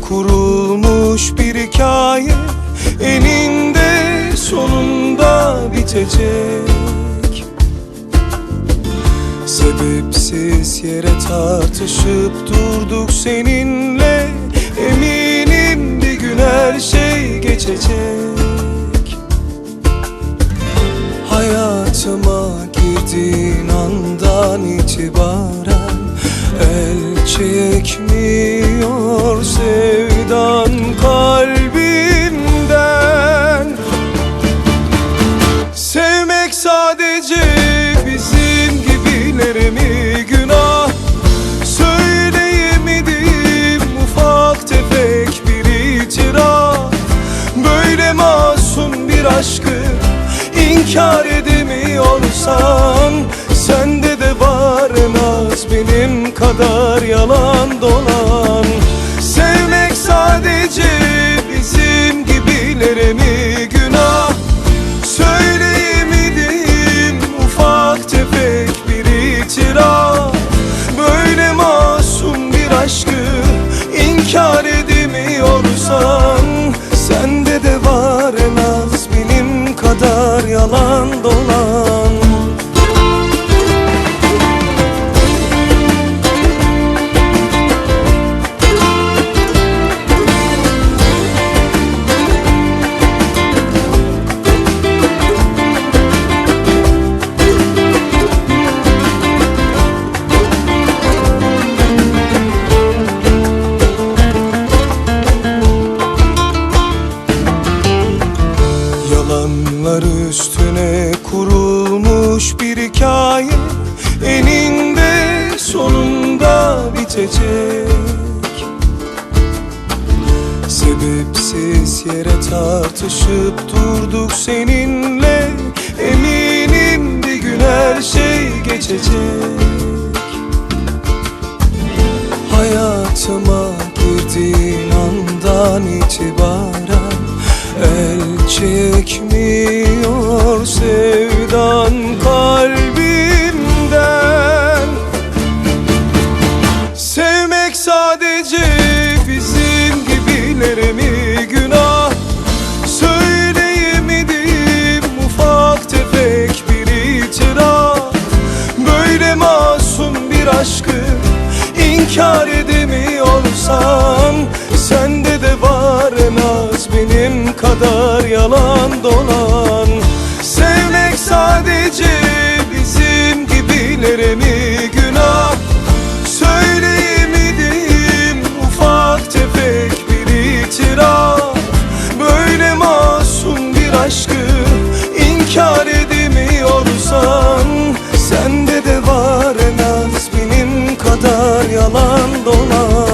kurulmuş bir hikaye Eninde sonunda bitecek. Sebepsiz yere tartışıp durduk seninle Eminim bir gün her şey geçecek. Hayatıma girdiğin andan itibaren kadar yalan bir hikaye Eninde sonunda bitecek. Sebepsiz yere tartışıp durduk seninle Eminim bir gün her şey geçecek. Hayatıma girdiğin andan itibaren El çekmiyor sevdan inkar edemiyorsan Sende de var en az benim kadar yalan dolan yalan dolan.